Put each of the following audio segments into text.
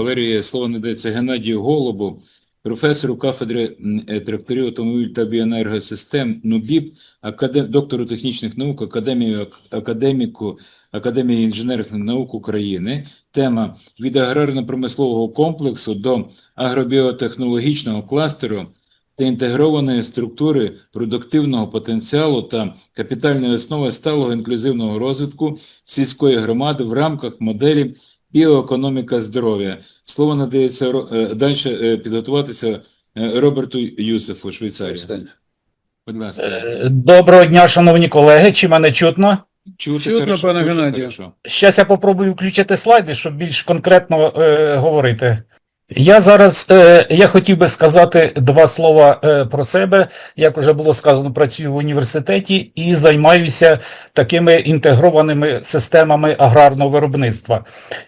Валерія, слово надається Геннадію Голубу, професору кафедри е, тракторів автомобіль та біоенергосистем НУБІП, академ... доктору технічних наук, академію, академіку Академії інженерних наук України. Тема від аграрно-промислового комплексу до агробіотехнологічного кластеру та інтегрованої структури продуктивного потенціалу та капітальної основи сталого інклюзивного розвитку сільської громади в рамках моделі біоекономіка здоров'я. Слово надається е, далі е, підготуватися е, Роберту Юсефу, Швейцарія. Будь ласка. Доброго дня, шановні колеги. Чи мене чутно? Чути чутно, хорошо, пане Геннадію. Зараз я попробую включити слайди, щоб більш конкретно е, говорити. Я зараз е, я хотів би сказати два слова е, про себе. Як вже було сказано, працюю в університеті і займаюся такими інтегрованими системами аграрного виробництва.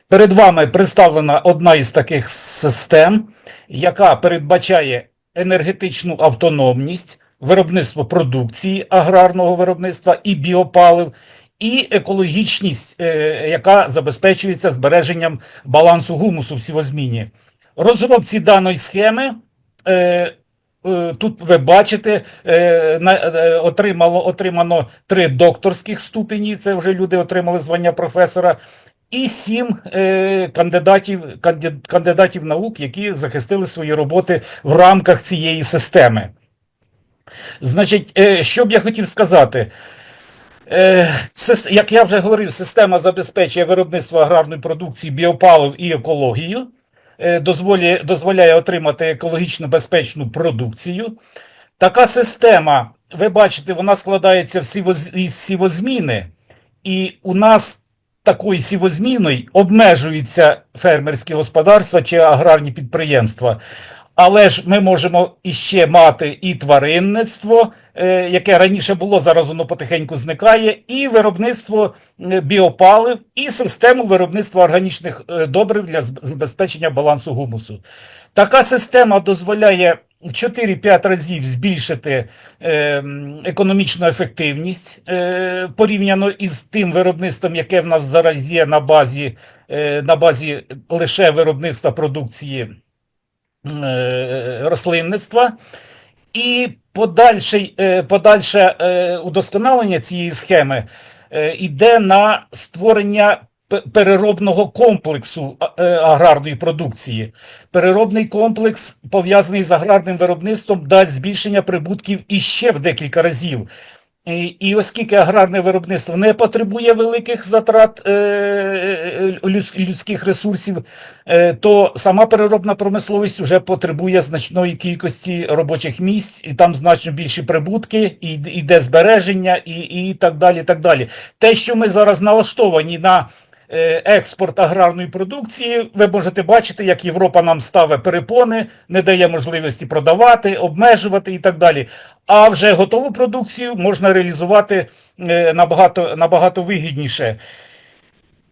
Перед вами представлена одна із таких систем, яка передбачає енергетичну автономність, виробництво продукції аграрного виробництва і біопалив, і екологічність, е, яка забезпечується збереженням балансу гумусу в сівозміні. Розробці даної схеми е, е, тут ви бачите, е, е, отримало, отримано три докторських ступені, це вже люди отримали звання професора, і сім кандидатів, кандидатів наук, які захистили свої роботи в рамках цієї системи. Значить, що б я хотів сказати? Як я вже говорив, система забезпечує виробництво аграрної продукції, біопалив і екологію, дозволяє, дозволяє отримати екологічно безпечну продукцію. Така система, ви бачите, вона складається із сівозміни, і у нас такою сівозміною обмежуються фермерські господарства чи аграрні підприємства. Але ж ми можемо іще мати і тваринництво, е, яке раніше було, зараз воно потихеньку зникає, і виробництво е, біопалив, і систему виробництва органічних е, добрив для забезпечення балансу гумусу. Така система дозволяє 4-5 разів збільшити економічну ефективність порівняно із тим виробництвом, яке в нас зараз є на базі, на базі лише виробництва продукції рослинництва. І подальший, е, подальше е, удосконалення цієї схеми е, йде на створення переробного комплексу е, аграрної продукції. Переробний комплекс, пов'язаний з аграрним виробництвом, дасть збільшення прибутків іще в декілька разів. І, оскільки аграрне виробництво не потребує великих затрат е, е, людських ресурсів, е, то сама переробна промисловість вже потребує значної кількості робочих місць, і там значно більші прибутки, і йд- іде збереження, і, і так далі. так далі. Те, що ми зараз налаштовані на е, експорт аграрної продукції, ви можете бачити, як Європа нам ставить перепони, не дає можливості продавати, обмежувати і так далі. А вже готову продукцію можна реалізувати е, набагато, набагато вигідніше.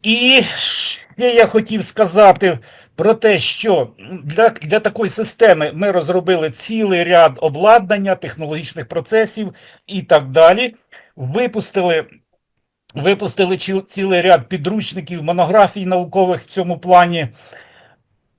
І ще я хотів сказати про те, що для, для такої системи ми розробили цілий ряд обладнання, технологічних процесів і так далі. Випустили, випустили цілий ряд підручників, монографій наукових в цьому плані.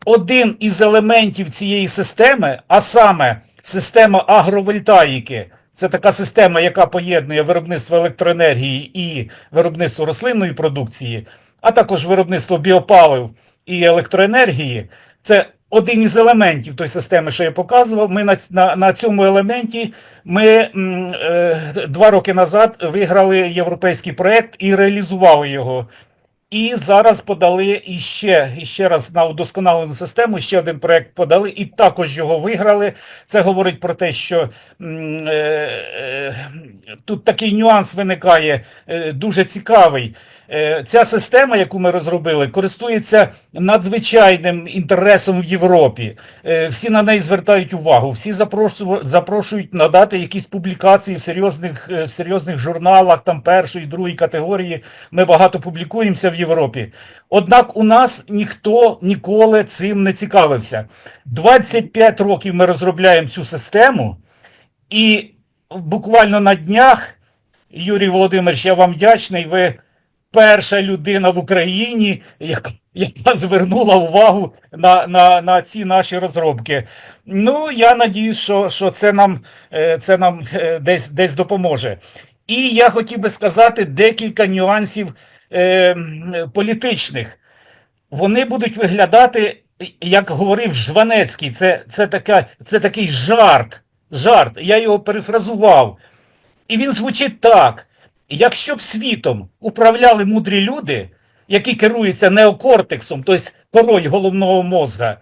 Один із елементів цієї системи, а саме система агровольтаїки, це така система, яка поєднує виробництво електроенергії і виробництво рослинної продукції, а також виробництво біопалив і електроенергії. Це один із елементів тої системи, що я показував. Ми на, на, на цьому елементі ми м, е, два роки назад виграли європейський проєкт і реалізували його. І зараз подали іще, іще раз на удосконалену систему, ще один проєкт подали і також його виграли. Це говорить про те, що е, е, тут такий нюанс виникає е, дуже цікавий. Е, ця система, яку ми розробили, користується надзвичайним інтересом в Європі. Е, всі на неї звертають увагу, всі запрошують надати якісь публікації в серйозних, е, в серйозних журналах там першої, другої категорії. Ми багато публікуємося в Європі. Однак у нас ніхто ніколи цим не цікавився. 25 років ми розробляємо цю систему, і буквально на днях, Юрій Володимирович, я вам вдячний, ви перша людина в Україні, яка, звернула увагу на, на, на ці наші розробки. Ну, я надіюсь, що, що це нам, е, це нам е, десь, десь допоможе. І я хотів би сказати декілька нюансів е, політичних. Вони будуть виглядати, як говорив Жванецький, це, це, така, це такий жарт. Жарт. Я його перефразував. І він звучить так. Якщо б світом управляли мудрі люди, які керуються неокортексом, тобто корою головного мозга,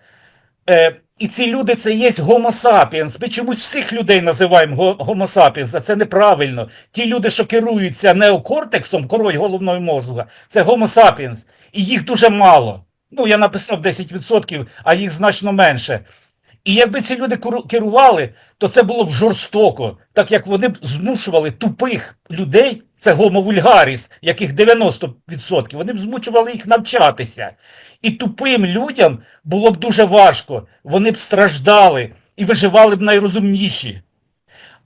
е, і ці люди це є гомо сапіенс. Ми чомусь всіх людей називаємо го- гомо сапіенс, а це неправильно. Ті люди, що керуються неокортексом, корою головного мозга, це гомо сапіенс. І їх дуже мало. Ну, я написав 10%, а їх значно менше. І якби ці люди керували, то це було б жорстоко, так як вони б змушували тупих людей, це гомо вульгаріс, яких 90%, вони б змушували їх навчатися. І тупим людям було б дуже важко, вони б страждали і виживали б найрозумніші.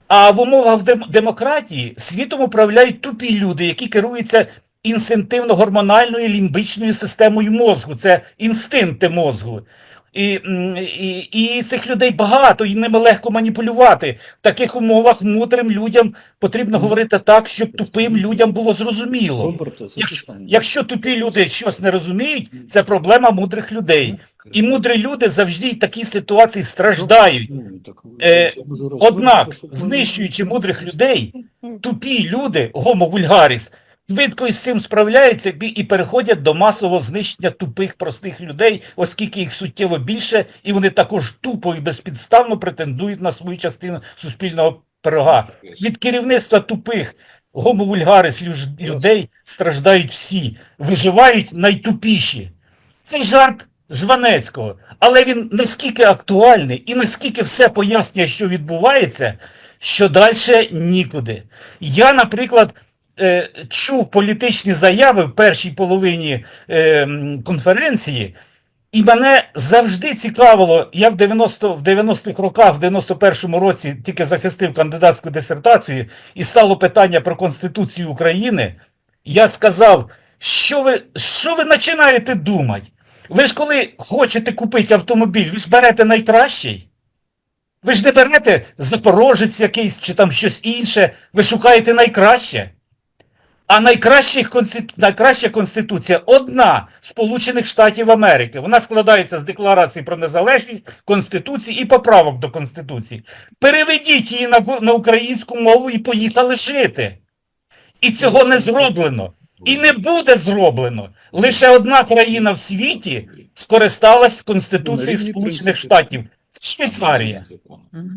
А в умовах демократії світом управляють тупі люди, які керуються інстинктивно-гормональною лімбичною системою мозку. Це інстинкти мозку. І, і, і цих людей багато, і ними легко маніпулювати. В таких умовах мудрим людям потрібно говорити так, щоб тупим людям було зрозуміло. Якщо, якщо тупі люди щось не розуміють, це проблема мудрих людей. І мудрі люди завжди в такій ситуації страждають. Ну, Е, Однак, знищуючи мудрих людей, тупі люди, гомо вульгаріс, швидко із цим справляються і переходять до масового знищення тупих простих людей, оскільки їх суттєво більше, і вони також тупо і безпідставно претендують на свою частину суспільного пирога. Від керівництва тупих гомо вульгарис люж- людей страждають всі, виживають найтупіші. Це жарт Жванецького, але він наскільки актуальний і наскільки все пояснює, що відбувається, що далі нікуди. Я, наприклад, е, чув політичні заяви в першій половині е, конференції, і мене завжди цікавило, я в 90, в 90-х роках, в 91-му році тільки захистив кандидатську дисертацію, і стало питання про Конституцію України. Я сказав, що ви, що ви починаєте думати? Ви ж коли хочете купити автомобіль, ви ж берете найкращий. Ви ж не берете Запорожець якийсь чи там щось інше, ви шукаєте найкраще. А конститу- найкраща конституція одна Сполучених Штатів Америки. Вона складається з декларації про незалежність, Конституції і поправок до Конституції. Переведіть її на, на українську мову і поїхали жити. І цього не зроблено. І не буде зроблено. Лише одна країна в світі скористалась Конституцією Сполучених. Штатів. Швейцарія.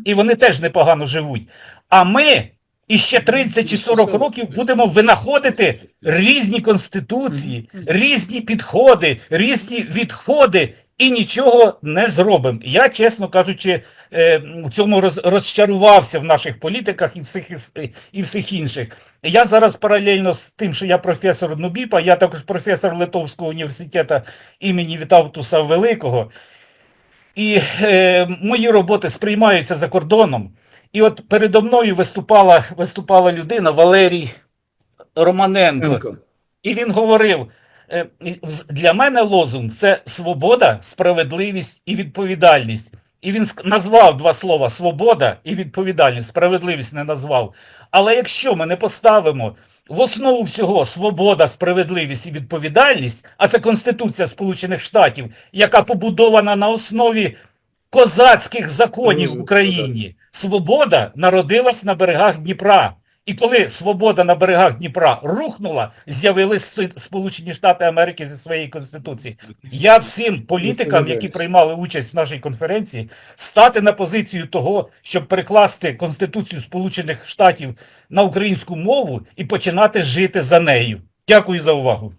І вони теж непогано живуть. А ми іще 30 чи 40 років будемо винаходити різні конституції, різні підходи, різні відходи і нічого не зробимо. Я, чесно кажучи, е, у цьому розчарувався в наших політиках і всіх, і всіх інших. Я зараз паралельно з тим, що я професор Нубіпа, я також професор Литовського університету імені Вітавтуса Великого. І е, мої роботи сприймаються за кордоном. І от передо мною виступала, виступала людина Валерій Романенко. Енко. І він говорив, е, для мене лозунг це свобода, справедливість і відповідальність. І він назвав два слова свобода і відповідальність, справедливість не назвав. Але якщо ми не поставимо в основу всього свобода, справедливість і відповідальність, а це Конституція Сполучених Штатів, яка побудована на основі козацьких законів в Україні, свобода народилась на берегах Дніпра. І коли свобода на берегах Дніпра рухнула, з'явились Сполучені Штати Америки зі своєї Конституції. Я всім політикам, які приймали участь в нашій конференції, стати на позицію того, щоб перекласти Конституцію Сполучених Штатів на українську мову і починати жити за нею. Дякую за увагу.